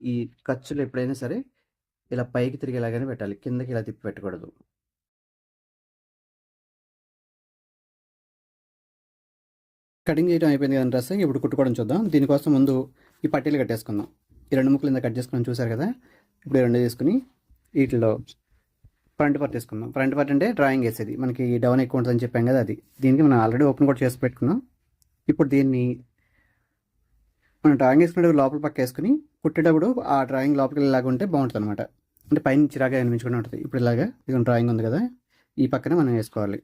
ఈ ఖర్చులు ఎప్పుడైనా సరే ఇలా పైకి తిరిగేలాగానే పెట్టాలి. కిందకి ఇలా తిప్పి పెట్టకూడదు. కటింగ్ చేయడం అయిపోయింది కదండి డ్రెస్. ఇప్పుడు కుట్టుకోవడం చూద్దాం. దీనికోసం ముందు ఈ పట్టీలు కట్టేసుకుందాం. ఈ రెండు ముక్కలు ఇంత కట్ చేసుకుని చూసారు కదా! ఇప్పుడు ఈ 2 తీసుకొని వీటిలో ఫ్రంట్ పార్ట్ తీసుకుందాం. ఫ్రంట్ పార్ట్ అంటే డ్రాయింగ్ వేసేది మనకి డౌన్ ఎక్కువ ఉంటుందని చెప్పాం కదా! అది. దీనికి మనం ఆల్రెడీ ఓపెన్ కూడా చేసి పెట్టుకున్నాం. ఇప్పుడు దీన్ని మనం డ్రాయింగ్ వేసుకునేటప్పుడు లోపల పక్క వేసుకుని కుట్టేటప్పుడు ఆ డ్రాయింగ్ లోపలికెళ్ళేలాగా ఉంటే బాగుంటుంది అనమాట అంటే పైన చిరాగా కనిపించకుండా ఉంటుంది ఇప్పుడు ఇలాగా ఇది డ్రాయింగ్ ఉంది కదా! ఈ పక్కన మనం వేసుకోవాలి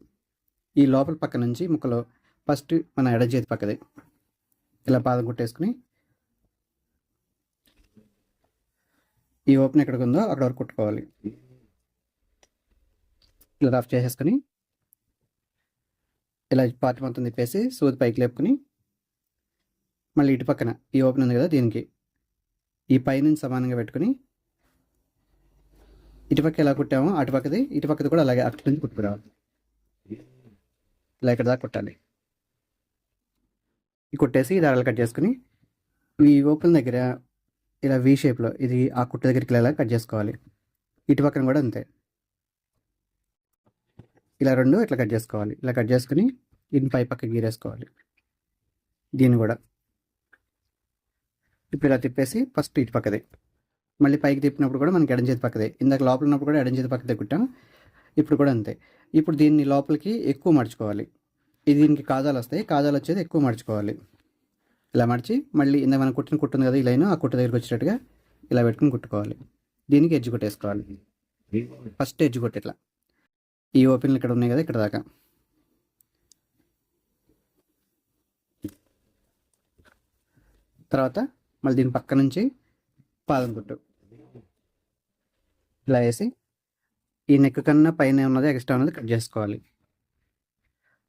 ఈ లోపల పక్క నుంచి ముక్కలు ఫస్ట్ మన ఎడ చేతి పక్కది. ఇలా పాదం కుట్టేసుకొని ఈ ఓపెన్ ఎక్కడికి ఉందో అక్కడ వరకు కుట్టుకోవాలి. ఇలా రఫ్ చేసేసుకొని ఇలా పార్ట్ మొత్తం తిప్పేసి సూది పైకి లేపుకొని మళ్ళీ ఇటు పక్కన ఈ ఓపెన్ ఉంది కదా! దీనికి ఈ పైనుంచి సమానంగా పెట్టుకొని ఇటుపక్క ఎలా కుట్టామో అటుపక్కది ఇటుపక్కది కూడా అలాగే అటు నుంచి కుట్టుకురావాలి. ఇలా ఇక్కడ దాకా కుట్టాలి. ఈ కుట్టేసి ఈ దారాలు కట్ చేసుకొని ఈ ఓపెన్ దగ్గర ఇలా వి షేప్‌లో ఇది ఆ కుట్ట దగ్గరికి ఇలా కట్ చేసుకోవాలి. ఇటు పక్కన కూడా అంతే. ఇలా రెండు ఇట్లా కట్ చేసుకోవాలి. ఇలా కట్ చేసుకుని దీన్ని పై పక్క గీరేసుకోవాలి. దీన్ని కూడా. ఇప్పుడు ఇలా తిప్పేసి ఫస్ట్ ఇటు పక్కదే మళ్ళీ పైకి తిప్పినప్పుడు కూడా మనకి ఎడం చేతి పక్కదే. ఇందాక లోపల ఉన్నప్పుడు కూడా ఎడం చేతి పక్కదే కుట్టాం. ఇప్పుడు కూడా అంతే. ఇప్పుడు దీన్ని లోపలికి ఎక్కువ మడుచుకోవాలి. ఇది దీనికి కాజాలు వస్తాయి. కాజాలు వచ్చేది ఎక్కువ మడుచుకోవాలి. ఇలా మడిచి మళ్ళీ ఇందాక మనం కుట్టిన కుట్టు ఉంది కదా! ఈ ఆ కుట్టు దగ్గరికి వచ్చేటట్టుగా ఇలా పెట్టుకొని కుట్టుకోవాలి. దీనికి ఎడ్జ్ కొట్టేసుకోవాలి. ఫస్ట్ ఎడ్జ్ కొట్టి ఇట్లా. ఈ ఓపెన్‌లు ఇక్కడ ఉన్నాయి కదా! ఇక్కడ దాకా. తర్వాత మళ్ళీ దీని పక్క నుంచి పాదం కుట్టు. ఇలా వేసి ఈ నెక్ కన్నా పైన ఉన్నది ఎక్స్ట్రా ఉన్నది కట్ చేసుకోవాలి.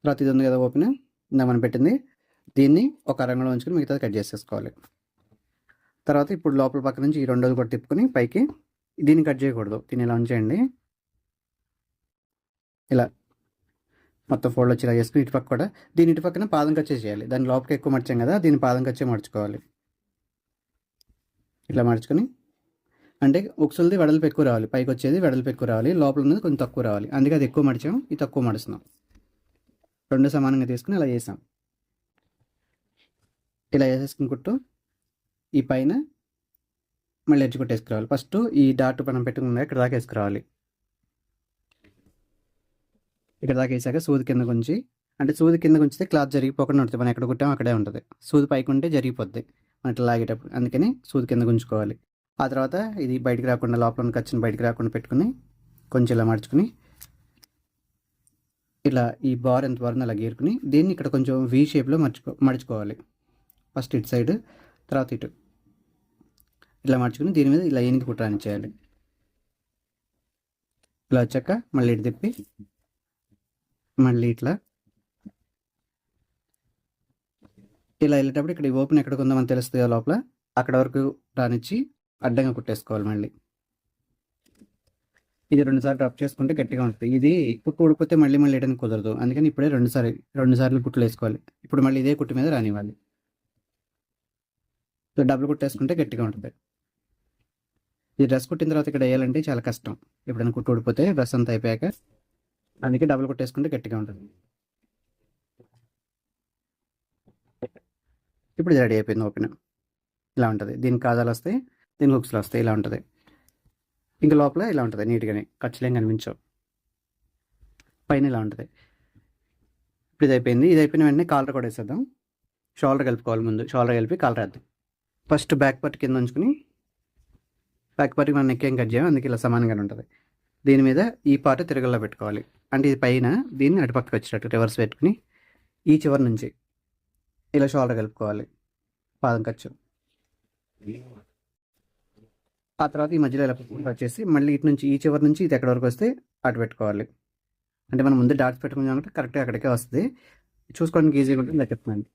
తర్వాత ఇది ఉంది కదా ఓపెన్ ఇందాక మనం పెట్టింది. దీన్ని ఒక రంగులో ఉంచుకొని మిగతాది కట్ చేసేసుకోవాలి. తర్వాత ఇప్పుడు లోపల పక్క నుంచి ఈ రెండోది కూడా తిప్పుకొని పైకి దీన్ని కట్ చేయకూడదు. దీన్ని ఇలా ఉంచేయండి. ఇలా మొత్తం ఫోల్డ్ ఇలా చేసుకొని ఇటు పక్క కూడా దీని ఇటు పక్కన పాదం కచ్చే చేయాలి. దాని లోపలికి ఎక్కువ మర్చాం కదా! దీన్ని పాదం కచ్చే మర్చుకోవాలి ఇట్లా మార్చుకొని అంటే ఉక్సులది వెడల్పు ఎక్కువ రావాలి. పైకి వచ్చేది వెడల్పు ఎక్కువ రావాలి. లోపల ఉన్నది కొంచెం తక్కువ రావాలి. అందుకే అది ఎక్కువ మడిచాం. ఇది తక్కువ మడుస్తున్నాం. రెండు సమానంగా తీసుకొని ఇలా వేసాం ఇలా ఏసేసుకుని కుట్టు ఈ పైన మళ్ళీ ఎడ్జ్ కొట్టేసుకురావాలి. ఫస్ట్ ఈ డాట్ మనం పెట్టుకున్న ఇక్కడ దాకా వేసుకురావాలి ఇక్కడ దాకా వేసాక సూది కిందకు ఉంచి అంటే సూది కింద గుంచితే క్లాత్ జరిగిపోకుండా ఉంటుంది. మనం ఎక్కడ కుట్టామో అక్కడే ఉంటుంది సూది పైకి ఉంటే జరిగిపోద్ది. మనకి లాగేటప్పుడు. అందుకని సూది కింద గుంజుకోవాలి ఆ తర్వాత ఇది బయటికి రాకుండా లోపల ఉన్న ఖర్చుని బయటికి రాకుండా పెట్టుకొని కొంచెం ఇలా మడుచుకొని ఇలా ఈ బార్ ఎంత బార్ అలా గీరుకుని దీన్ని ఇక్కడ కొంచెం వి షేప్‌లో మర్చుకో మడుచుకోవాలి. ఫస్ట్ ఇటు సైడ్ తర్వాత ఇటు. ఇలా మడుచుకొని దీని మీద ఇలా ఏనుగు కుట్టు చేయాలి ఇలా వచ్చాక మళ్ళీ ఇటు తిప్పి మళ్ళీ ఇట్లా ఇలా వెళ్ళేటప్పుడు ఇక్కడ ఈ ఓపెన్ ఎక్కడికి ఉందో మనం తెలుస్తుంది లోపల. అక్కడ వరకు రానిచ్చి అడ్డంగా కుట్టేసుకోవాలి మళ్ళీ. ఇది రెండుసార్లు డ్రప్ చేసుకుంటే గట్టిగా ఉంటుంది ఇది కుట్టు ఉడిపోతే మళ్ళీ మళ్ళీ వేయడానికి కుదరదు. అందుకని ఇప్పుడే 2 సారి 2 సార్లు కుట్లు వేసుకోవాలి ఇప్పుడు మళ్ళీ ఇదే కుట్టు మీద రానివ్వాలి. డబ్బులు కుట్టేసుకుంటే గట్టిగా ఉంటుంది ఈ డ్రెస్ కుట్టిన తర్వాత ఇక్కడ వేయాలంటే చాలా కష్టం. ఎప్పుడైనా కుట్టు ఊడిపోతే డ్రెస్ అంతా అయిపోయాక అందుకే డబ్బులు కుట్టేసుకుంటే గట్టిగా ఉంటుంది ఇప్పుడు ఇది రెడీ అయిపోయింది ఓపెన్. ఇలా ఉంటుంది దీనికి కాజాలు వస్తాయి. దీనికి హుక్స్‌లు వస్తాయి. ఇలా ఉంటుంది ఇంక లోపల ఇలా ఉంటుంది నీట్‌గానే. ఖర్చులేం కనిపించవు. పైన ఇలా ఉంటుంది ఇప్పుడు ఇది అయిపోయింది. ఇది అయిపోయిన వెంటనే కాలర్ కూడా వేసేద్దాం షోల్డర్ కలుపుకోవాలి ముందు. షోల్డర్ కలిపి కాలర్ వేద్దాం ఫస్ట్ బ్యాక్ పార్ట్ కింద ఉంచుకొని బ్యాక్ పార్ట్‌కి మనం నెక్ ఏం కట్ చేయం. అందుకే ఇలా సమానంగానే ఉంటుంది దీని మీద ఈ పార్ట్ తిరగల్లో పెట్టుకోవాలి. అంటే ఇది పైన దీన్ని అటుపక్కకి వచ్చేటట్టు రివర్స్ పెట్టుకుని ఈ చివరి నుంచి ఇలా షోల్డర్ కలుపుకోవాలి. పాదం ఖర్చు. ఆ తర్వాత ఈ మధ్యలో ఇలా వచ్చేసి మళ్ళీ ఇటు నుంచి ఈ చివరి నుంచి ఇది ఎక్కడి వరకు వస్తే అటు పెట్టుకోవాలి. అంటే మనం ముందు డాట్స్ పెట్టుకున్నాం కాబట్టి కరెక్ట్‌గా అక్కడికే వస్తుంది చూసుకోవడానికి ఈజీగా ఉంటుంది అది చెప్తున్నాను.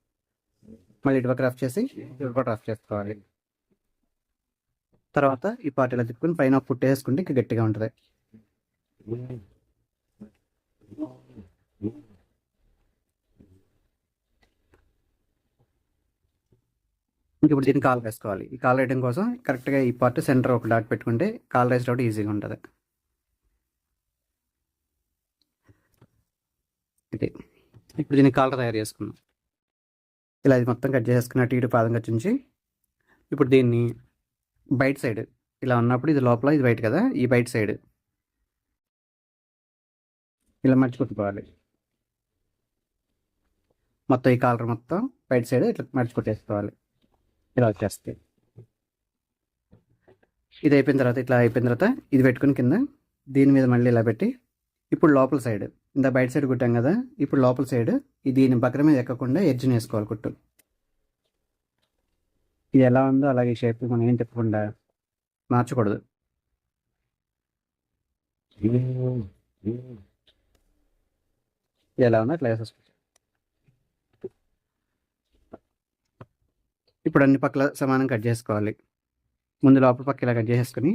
మళ్ళీ ఇటు రఫ్ చేసి ఇటు రఫ్ చేసుకోవాలి. తర్వాత ఈ పార్ట్ ఇలా తిప్పుకొని పైన పుట్టేసుకుంటే ఇంకా గట్టిగా ఉంటుంది ఇంకా ఇప్పుడు దీన్ని కాల్ వేసుకోవాలి. ఈ కాల్ వేయడం కోసం కరెక్ట్గా ఈ పార్ట్ సెంటర్ ఒక డాట్ పెట్టుకుంటే కాల్ వేసేటప్పుడు ఈజీగా ఉంటుంది. ఇది ఇప్పుడు దీన్ని కాలర్ తయారు చేసుకున్నాం ఇలా ఇది మొత్తం కట్ చేసేసుకున్న అటు ఇటు పాదం కట్టించి ఇప్పుడు దీన్ని బయట సైడ్ ఇలా ఉన్నప్పుడు ఇది లోపల ఇది బయట కదా ఈ బయట సైడ్ ఇలా మర్చి మొత్తం ఈ కాలర్ మొత్తం బయట సైడ్ ఇట్లా మర్చి కొట్టేసుకోవాలి ఇలా వచ్చేస్తాయి ఇది అయిపోయిన తర్వాత ఇట్లా అయిపోయిన తర్వాత ఇది పెట్టుకుని కింద దీని మీద మళ్ళీ ఇలా పెట్టి ఇప్పుడు లోపల సైడ్ ఇంత బయట సైడ్ కుట్టాం కదా ఇప్పుడు లోపల సైడ్ ఇది దీని బకర మీద ఎక్కకుండా ఎడ్జ్ని వేసుకోవాలి కుట్టు. ఇది ఎలా ఉందో అలాగే షేప్ మనం ఏం చెప్పకుండా మార్చకూడదు. ఇది ఎలా ఉందో అట్లా వేసేసుకోవచ్చు. ఇప్పుడు అన్ని పక్కల సమానం కట్ చేసుకోవాలి. ముందు లోపల పక్క ఇలా కట్ చేసేసుకొని.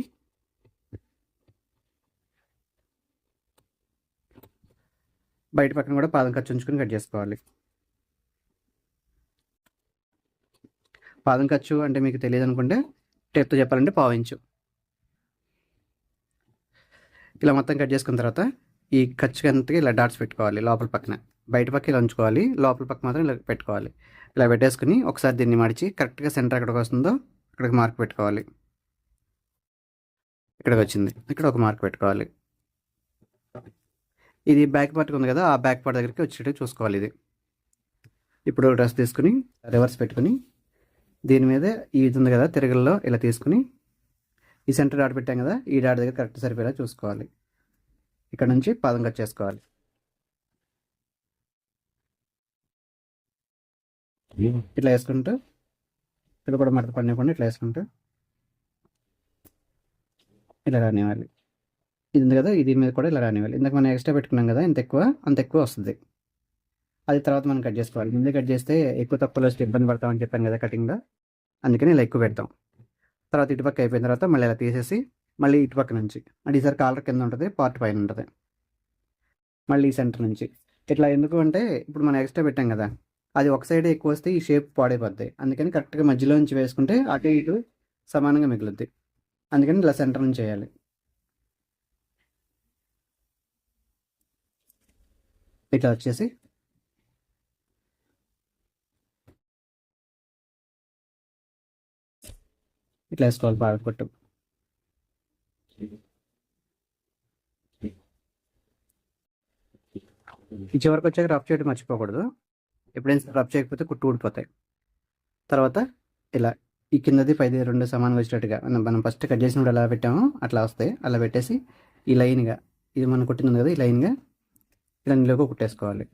బయట పక్కన కూడా పాదం ఖర్చు ఉంచుకొని కట్ చేసుకోవాలి. పాదం ఖర్చు అంటే మీకు తెలియదు అనుకుంటే టేప్తో చెప్పాలంటే పావించు ఇలా మొత్తం కట్ చేసుకున్న తర్వాత ఈ ఖర్చు అంతకి ఇలా డాట్స్ పెట్టుకోవాలి లోపల పక్కన. బయట పక్క ఇలా ఉంచుకోవాలి. లోపల పక్క మాత్రం ఇలా పెట్టుకోవాలి. ఇలా పెట్టేసుకుని ఒకసారి దీన్ని మడిచి కరెక్ట్గా సెంటర్ ఎక్కడికి వస్తుందో అక్కడికి మార్క్ పెట్టుకోవాలి. ఇక్కడికి వచ్చింది. ఇక్కడ ఒక మార్క్ పెట్టుకోవాలి. ఇది బ్యాక్ పార్ట్ ఉంది కదా ఆ బ్యాక్ పార్ట్ దగ్గరికి వచ్చేటట్టు చూసుకోవాలి ఇది. ఇప్పుడు డ్రెస్ తీసుకుని రివర్స్ పెట్టుకుని దీని మీద ఈ ఇది ఉంది కదా తిరగల్లో ఇలా తీసుకుని ఈ సెంటర్ డాట్ పెట్టాం కదా ఈ డాట్ దగ్గర కరెక్ట్ సరిపోయేలా చూసుకోవాలి. ఇక్కడ నుంచి పాదం కట్ చేసుకోవాలి. ఇట్లా వేసుకుంటూ ఇక్కడ కూడా మడత పడినప్పుడు ఇట్లా వేసుకుంటూ ఇలా రానివ్వాలి. ఇది ఉంది కదా ఇది మీద కూడా ఇలా రానివ్వాలి. ఇందాక మనం ఎక్స్ట్రా పెట్టుకున్నాం కదా ఇంత ఎక్కువ అంత ఎక్కువ వస్తుంది. అది తర్వాత మనం కట్ చేసుకోవాలి. ముందే కట్ చేస్తే ఎక్కువ తక్కువలో వస్తే ఇబ్బంది పడతామని చెప్పాను కదా కటింగ్లో అందుకని ఇలా ఎక్కువ పెడతాం. తర్వాత ఇటుపక్క అయిపోయిన తర్వాత మళ్ళీ ఇలా తీసేసి మళ్ళీ ఇటుపక్క నుంచి. అంటే ఈసారి కాలర్ కింద ఉంటుంది పార్ట్ పైన ఉంటుంది. మళ్ళీ ఈ సెంటర్ నుంచి. ఇట్లా ఎందుకు అంటే ఇప్పుడు మనం ఎక్స్ట్రా పెట్టాం కదా అది ఒక సైడ్ ఎక్కువ వస్తే ఈ షేప్ పాడైపోద్ది. అందుకని కరెక్ట్గా మధ్యలో నుంచి వేసుకుంటే అటు ఇటు సమానంగా మిగులుద్ది. అందుకని ఇలా సెంటర్ నుంచి చేయాలి ఇట్లా వచ్చేసి. ఇట్లా వేసుకోవాలి బాగా కొట్టు. ఈ చివరికి వచ్చాక రఫ్ చేయడం మర్చిపోకూడదు. ఎప్పుడైనా రఫ్ చేయకపోతే కుట్టు ఊడిపోతాయి. తర్వాత ఇలా ఈ కిందది పైది రెండు సమానంగా వచ్చేటట్టుగా మనం మనం ఫస్ట్ కట్ చేసినప్పుడు ఎలా పెట్టామో అట్లా వస్తాయి. అలా పెట్టేసి ఈ లైన్గా ఇది మనం కుట్టింది కదా ఈ లైన్గా ఇలా నిలువుగా కుట్టేసుకోవాలి.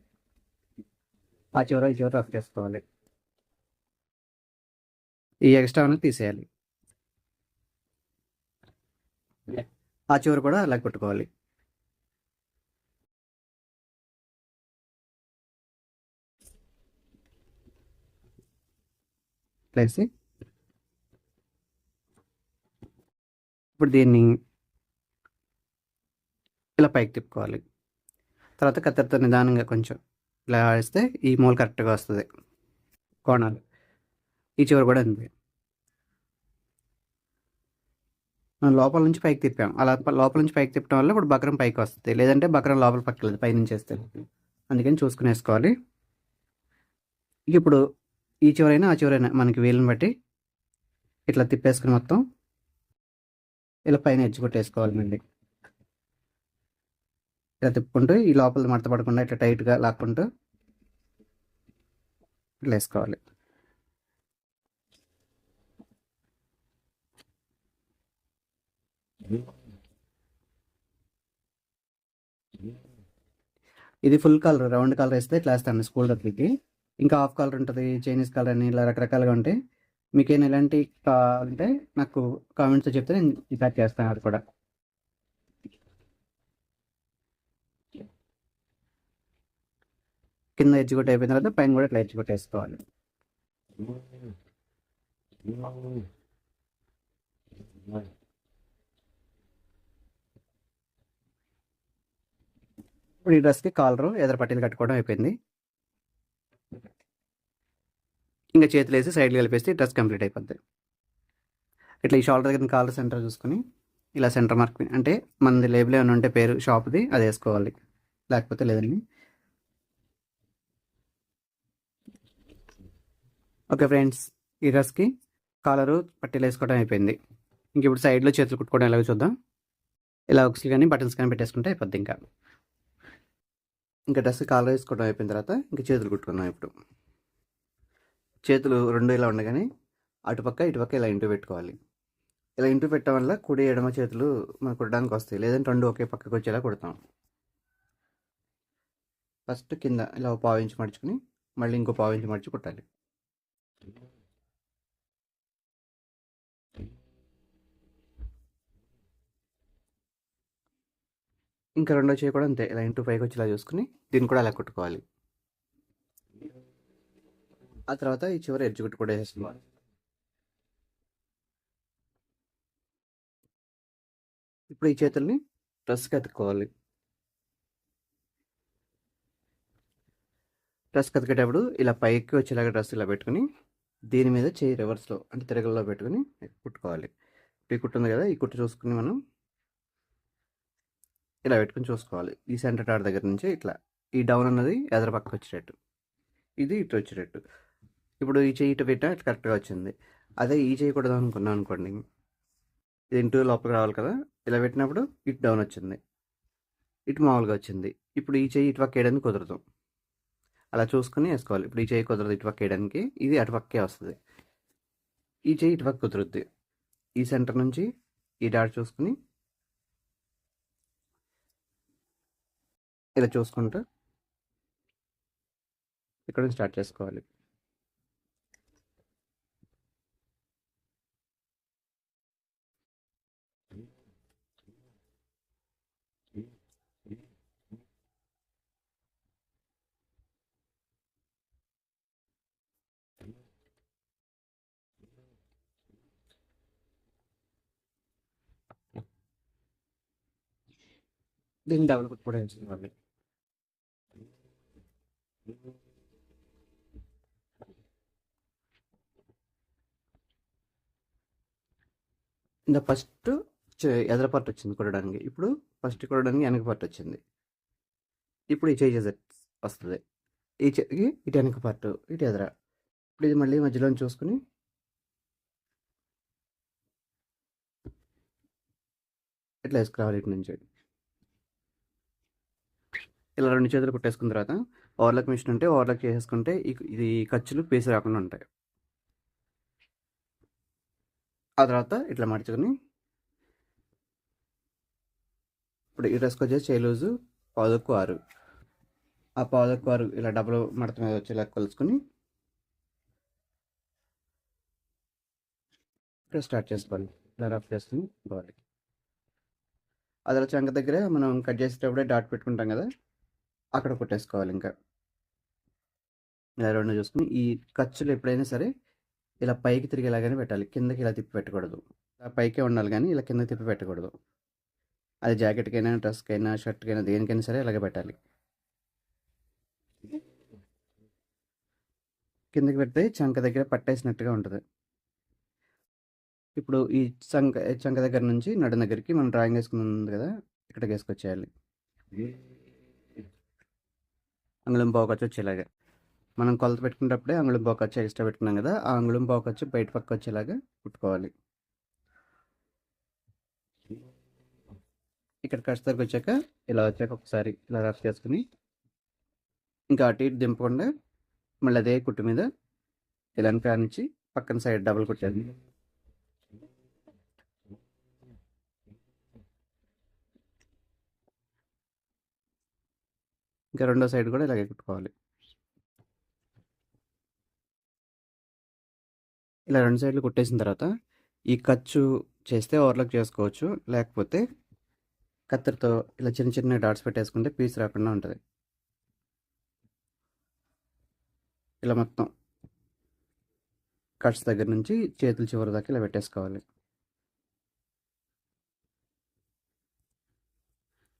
ఆ చివర ఈ చివర రఫ్ చేసుకోవాలి. ఈ ఎక్స్ట్రా అనేది తీసేయాలి. ఆ చివర కూడా అలా కుట్టుకోవాలి. ప్లస్ ఇప్పుడు దీన్ని ఇలా పైకి తిప్పుకోవాలి. తర్వాత కత్తెరతో నిదానంగా కొంచెం ఇలా ఆడిస్తే ఈ మూల కరెక్ట్గా వస్తుంది. కోణాలు. ఈ చివరి కూడా ఉంది మనం లోపల నుంచి పైకి తిప్పాం. అలా లోపల నుంచి పైకి తిప్పడం వల్ల ఇప్పుడు బక్రం పైకి వస్తుంది. లేదంటే బక్రం లోపల పక్కలేదు పైనుంచి వేస్తే. అందుకని చూసుకుని వేసుకోవాలి ఇప్పుడు ఈ చివరైనా ఆ చివరైనా మనకి వీలుని బట్టి ఇట్లా తిప్పేసుకుని మొత్తం ఇలా పైన ఎడ్జ్ కొట్టేసుకోవాలండి. ఇలా తిప్పుకుంటూ ఈ లోపల మడత పడకుండా ఇట్లా టైట్గా లాక్కుంటూ ఇట్లా వేసుకోవాలి. ఇది ఫుల్ కలర్ రౌండ్ కలర్ వేస్తే ఇట్లా వేస్తాను స్కూల్ దగ్గరికి. ఇంకా హాఫ్ కలర్ ఉంటుంది చైనీస్ కలర్ అని ఇలా రకరకాలుగా ఉంటాయి. మీకేం ఎలాంటి అంటే నాకు కామెంట్స్ చెప్తే నేను ప్యాక్ చేస్తాను అది కూడా. కింద ఎడ్జ్ కొట్టి అయిపోయిన తర్వాత పైన కూడా ఇట్లా ఎడ్జ్ కొట్టేసుకోవాలి ఇప్పుడు ఈ డ్రెస్కి కాలరు ఎదర పట్టీలు కట్టుకోవడం అయిపోయింది. ఇంకా చేతులు వేసి సైడ్లు కలిపేస్తే డ్రెస్ కంప్లీట్ అయిపోద్ది. ఇట్లా ఈ షోల్డర్ దగ్గర కాలర్ సెంటర్ చూసుకొని ఇలా సెంటర్ మార్క్ అంటే మనది లేబుల్ ఏమైనా ఉంటే పేరు షాప్ది అది వేసుకోవాలి. లేకపోతే లేదండి. ఓకే ఫ్రెండ్స్ ఈ డ్రెస్కి కాలరు పట్టీలు వేసుకోవడం అయిపోయింది. ఇంక ఇప్పుడు సైడ్లో చేతులు కుట్టుకోవడం ఎలాగో చూద్దాం. ఇలా ఉక్స్లు కానీ బటన్స్ కానీ పెట్టేసుకుంటే అయిపోద్ది ఇంకా. ఇంకా డ్రెస్ కాలర్ వేసుకోవడం అయిపోయిన తర్వాత ఇంకా చేతులు కుట్టుకున్నాం ఇప్పుడు. చేతులు రెండు ఇలా ఉండగానే అటుపక్క ఇటుపక్క ఇలా ఇంటూ పెట్టుకోవాలి. ఇలా ఇంటూ పెట్టడం వల్ల కుడి ఎడమ చేతులు మనకు కుట్టడానికి వస్తాయి. లేదంటే రెండు ఒకే పక్కకు వచ్చేలా కుడతాం. ఫస్ట్ కింద ఇలా పావించి మడుచుకుని మళ్ళీ ఇంకో పావించి మడిచి కుట్టాలి. ఇంకా రెండో చేయి కూడా అంతే. ఇలా ఇంటూ పైకి వచ్చేలా చూసుకుని దీన్ని కూడా అలా కుట్టుకోవాలి. ఆ తర్వాత ఈ చివరి ఎడ్జ్ కుట్టు కూడా వేసుకోవాలి ఇప్పుడు ఈ చేతుల్ని డ్రెస్కి ఎత్తుకోవాలి. డ్రెస్ కతికేటప్పుడు ఇలా పైకి వచ్చేలాగా డ్రెస్ ఇలా పెట్టుకుని దీని మీద చేయి రివర్స్లో అంటే తిరగల్లో పెట్టుకుని కుట్టుకోవాలి. ఈ కుట్టు ఉంది కదా ఈ కుట్టు చూసుకుని మనం ఇలా పెట్టుకుని చూసుకోవాలి. ఈ సెంటర్ టార్ దగ్గర నుంచి ఇట్లా. ఈ డౌన్ అన్నది ఎదర పక్కకు వచ్చేటట్టు. ఇది ఇటు వచ్చేటట్టు. ఇప్పుడు ఈ చెయ్యి ఇటు పెట్టా కరెక్ట్గా వచ్చింది. అదే ఈ చేయకూడదు అనుకున్నాను అనుకోండి. ఇది ఇంటూ లోపలికి రావాలి కదా? ఇలా పెట్టినప్పుడు ఇటు డౌన్ వచ్చింది. ఇటు మామూలుగా వచ్చింది. ఇప్పుడు ఈ చేయి ఇటు పక్క వేయడానికి కుదరదు. అలా చూసుకుని వేసుకోవాలి. ఇప్పుడు ఈ చేయి కుదరదు ఇటు పక్క వేయడానికి ఇది అటు పక్కే వస్తుంది. ఈ చేయి ఇటు పక్క కుదురుద్ది. ఈ సెంటర్ నుంచి ఈ డాట్ చూసుకుని ఇలా చూసుకుంటూ ఇక్కడ నుంచి స్టార్ట్ చేసుకోవాలి. దీన్ని డెవలప్ కూడా చేసింది మళ్ళీ ఇంకా ఫస్ట్ ఎదర పార్ట్ వచ్చింది కొట్టడానికి. ఇప్పుడు ఫస్ట్ కొట్టడానికి వెనక పార్ట్ వచ్చింది. ఇప్పుడు ఈ చేయి వస్తుంది. ఈ చెయ్యి ఇటు వెనక పార్ట్ ఇటు ఎదర. ఇప్పుడు ఇది మళ్ళీ మధ్యలో చూసుకుని ఇట్లా వేసుకురావాలి ఇటు నుంచి? ఇలా రెండు చేతులు కుట్టేసుకున్న తర్వాత ఓవర్లాక్ మిషన్ ఉంటే ఓవర్లాక్ చేసేసుకుంటే ఇది ఖర్చులు పేసి రాకుండా ఉంటాయి. ఆ తర్వాత ఇట్లా మడుచుకొని ఇప్పుడు ఈ డ్రెస్కి వచ్చేసి చేయలూజు పాదొక్కు ఆరు. ఆ పాదొక్కు ఆరు ఇలా డబ్బులు మడత మీద వచ్చేలా కలుసుకొని ఇక్కడ స్టార్ట్ చేసుకోవాలి. ఇలా రఫ్ చేసుకుని పోవాలి అదల చంక దగ్గర మనం కట్ చేసేటప్పుడే డాట్ పెట్టుకుంటాం కదా? అక్కడ కొట్టేసుకోవాలి ఇంకా. ఇలా రెండు చూసుకుని ఈ ఖర్చులు ఎప్పుడైనా సరే ఇలా పైకి తిరిగేలాగానే పెట్టాలి. కిందకి ఇలా తిప్పి పెట్టకూడదు. పైకే ఉండాలి కానీ ఇలా కింద తిప్పి పెట్టకూడదు. అది జాకెట్కైనా డ్రెస్కైనా షర్ట్కైనా దేనికైనా సరే ఇలాగే పెట్టాలి. కిందకి పెడితే చంక దగ్గర పట్టేసినట్టుగా ఉంటుంది. ఇప్పుడు ఈ చంక చంక దగ్గర నుంచి నడు దగ్గరికి మనం డ్రాయింగ్ వేసుకుని ఉంది కదా ఇక్కడికి వేసుకొచ్చేయాలి. అంగుళం పోకొచ్చి వచ్చేలాగా. మనం కొలత పెట్టుకునేటప్పుడే అంగుళం పోకొచ్చి ఎక్స్ట్రా పెట్టుకున్నాం కదా ఆ అంగుళం పోకొచ్చి బయట పక్క వచ్చేలాగా కుట్టుకోవాలి. ఇక్కడ ఖర్చు వచ్చాక ఇలా వచ్చాక ఒకసారి ఇలా రఫ్ చేసుకుని ఇంకా అటు ఇటు దింపకుండా మళ్ళీ అదే కుట్టు మీద ఇలా నుంచి పక్కన సైడ్ డబుల్ కుట్టేది ఇంకా రెండో సైడ్ కూడా ఇలాగే కుట్టుకోవాలి. ఇలా రెండు సైడ్లు కుట్టేసిన తర్వాత ఈ ఖర్చు చేస్తే ఓవర్లాక్ చేసుకోవచ్చు. లేకపోతే కత్తెరతో ఇలా చిన్న చిన్న డాట్స్ పెట్టేసుకుంటే పీస్ రాకుండా ఉంటుంది. ఇలా మొత్తం కట్స్ దగ్గర నుంచి చేతుల చివరి దాకా ఇలా పెట్టేసుకోవాలి.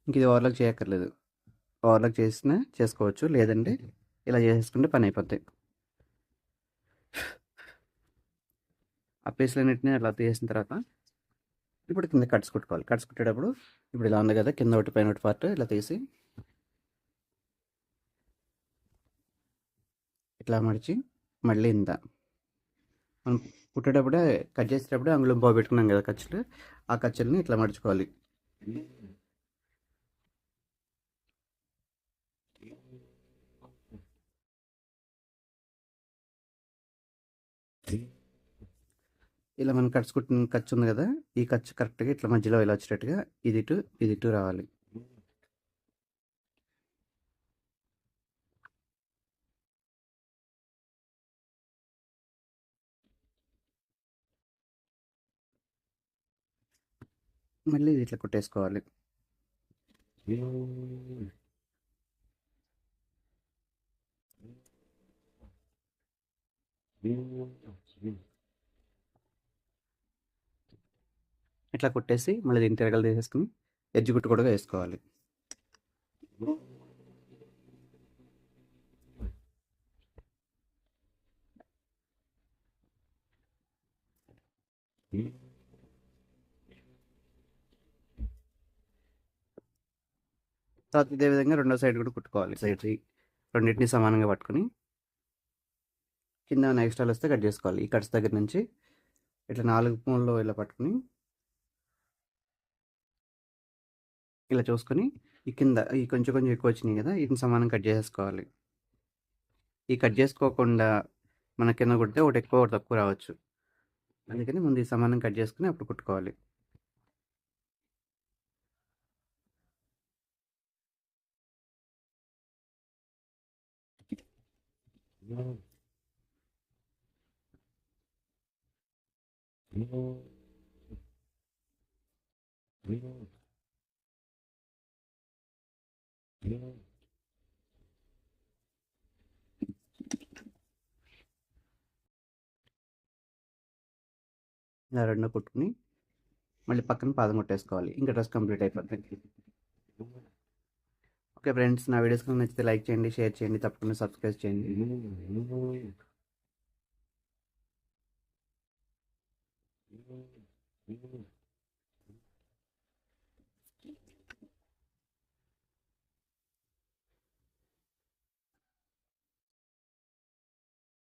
ఇంక ఇది ఓవర్లాక్ చేయక్కర్లేదు. ఓవర్లాక్ చేసినా చేసుకోవచ్చు. లేదంటే ఇలా చేసేసుకుంటే పని అయిపోద్ది. ఆ పీసులన్నింటినీ అలా తీసిన తర్వాత ఇప్పుడు కింద కట్స్ కుట్టుకోవాలి. కట్స్ కుట్టేటప్పుడు ఇప్పుడు ఇలా ఉంది కదా కింద ఒకటి పైన ఒకటి పార్ట్ ఇలా తీసి ఇట్లా మడిచి మళ్ళీ ఇంత. మనం కుట్టేటప్పుడే కట్ చేసేటప్పుడే అందులో బాగు పెట్టుకున్నాం కదా ఖర్చులు ఆ ఖర్చుల్ని ఇట్లా మడుచుకోవాలి. ఇలా మనం కట్టుకుంటున్న ఖర్చు ఉంది కదా ఈ ఖర్చు కరెక్ట్గా ఇట్లా మధ్యలో ఇలా వచ్చేటట్టుగా ఇది ఇటు ఇది ఇటు రావాలి. మళ్ళీ ఇది ఇట్లా కుట్టేసుకోవాలి. Hmm. ఇట్లా కుట్టేసి మళ్ళీ దీన్ని తిరగలు తీసేసుకుని ఎడ్జ్ కుట్టు కూడా వేసుకోవాలి. తర్వాత ఇదే విధంగా రెండో సైడ్ కూడా కుట్టుకోవాలి. సైడ్ రెండింటిని సమానంగా పట్టుకొని కింద ఎక్స్ట్రాలు వస్తే కట్ చేసుకోవాలి. ఈ కట్స్ దగ్గర నుంచి ఇట్లా నాలుగు మూలలో ఇలా పట్టుకుని ఇలా చూసుకొని ఈ కింద ఈ కొంచెం కొంచెం ఎక్కువ వచ్చినాయి కదా వీటిని సమానం కట్ చేసేసుకోవాలి. ఈ కట్ చేసుకోకుండా మన కింద కుడితే ఒకటి ఎక్కువ ఒకటి తక్కువ రావచ్చు. అందుకని ముందు ఈ సమానం కట్ చేసుకుని అప్పుడు కుట్టుకోవాలి. ఇలా రెండు కుట్టుకుని మళ్ళీ పక్కన పాదం కొట్టేసుకోవాలి. ఇంకా డ్రెస్ కంప్లీట్ అయిపోతుంది ఓకే ఫ్రెండ్స్ నా వీడియోస్ కనుక నచ్చితే లైక్ చేయండి షేర్ చేయండి తప్పకుండా సబ్స్క్రైబ్ చేయండి.